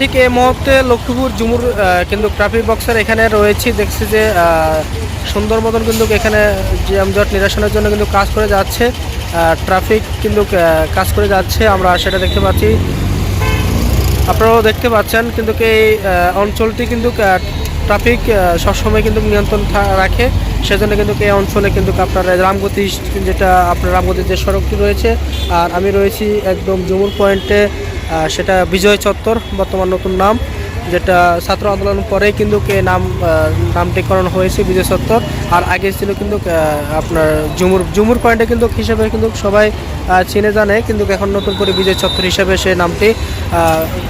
ঠিক এই মুহূর্তে লক্ষ্মীপুর জুমুর কিন্তু ট্রাফিক বক্সের এখানে রয়েছি। দেখছি যে সুন্দর মতন কিন্তু এখানে যানজট নিরসনের জন্য কিন্তু কাজ করে যাচ্ছে। ট্রাফিক কিন্তু কাজ করে যাচ্ছে। আমরা সেটা দেখতে পাচ্ছি। আপনারাও দেখতে পাচ্ছেন কিন্তু এই অঞ্চলটি কিন্তু ট্রাফিক সবসময় কিন্তু নিয়ন্ত্রণ রাখে। সেজন্য কিন্তু এই অঞ্চলে কিন্তু আপনার রামগতি, যেটা আপনার রামগতির যে সড়কটি রয়েছে, আর আমি রয়েছি একদম জুমুর পয়েন্টে। সেটা বিজয় চত্বর, বর্তমান নতুন নাম, যেটা ছাত্র আন্দোলন পরে কিন্তু নাম নামটিকরণ হয়েছে বিজয় চত্বর। আর আগে ছিল কিন্তু আপনার জুমুর জুমুর পয়েন্টে কিন্তু হিসাবে কিন্তু সবাই চিনে জানে, কিন্তু এখন নতুন করে বিজয় চত্বর হিসাবে সে নামটি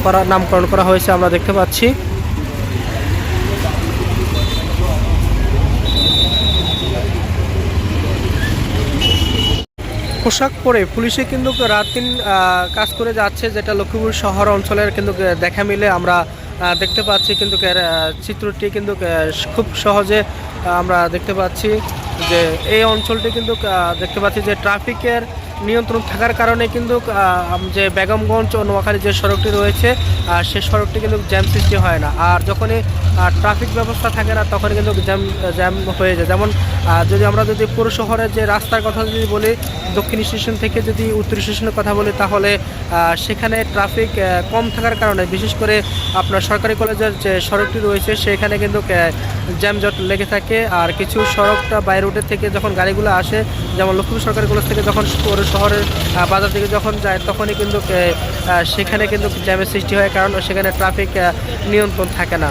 করা, নামকরণ করা হয়েছে আমরা দেখতে পাচ্ছি। পোশাক পরে পুলিশে কিন্তু রাত দিন কাজ করে যাচ্ছে, যেটা লক্ষ্মীপুর শহর অঞ্চলের কিন্তু দেখা মিলে। আমরা দেখতে পাচ্ছি কিন্তু চিত্রটি কিন্তু খুব সহজে আমরা দেখতে পাচ্ছি যে এই অঞ্চলটি কিন্তু দেখতে পাচ্ছি যে ট্রাফিকের নিয়ন্ত্রণ থাকার কারণে কিন্তু যে বেগমগঞ্জ ও নোয়াখালী যে সড়কটি রয়েছে সে সড়কটি কিন্তু জ্যাম সৃষ্টি হয় না। আর যখনই ট্রাফিক ব্যবস্থা থাকে না, তখন কিন্তু জ্যাম জ্যাম হয়ে যায়। যেমন যদি আমরা যদি পুরো শহরের যে রাস্তার কথা যদি বলি, দক্ষিণ স্টেশন থেকে যদি উত্তর স্টেশনের কথা বলি, তাহলে সেখানে ট্রাফিক কম থাকার কারণে, বিশেষ করে আপনার সরকারি কলেজের যে সড়কটি রয়েছে, সেখানে কিন্তু জ্যামজট লেগে থাকে। আর কিছু সড়কটা বাই রুটের থেকে যখন গাড়িগুলো আসে যেমন লক্ষ্মী সরকারি কলেজ থেকে যখন শহরের বাজার থেকে যখন যায়, তখনই কিন্তু সেখানে কিন্তু জ্যামের সৃষ্টি হয়, কারণ সেখানে ট্রাফিক নিয়ন্ত্রণ থাকে না।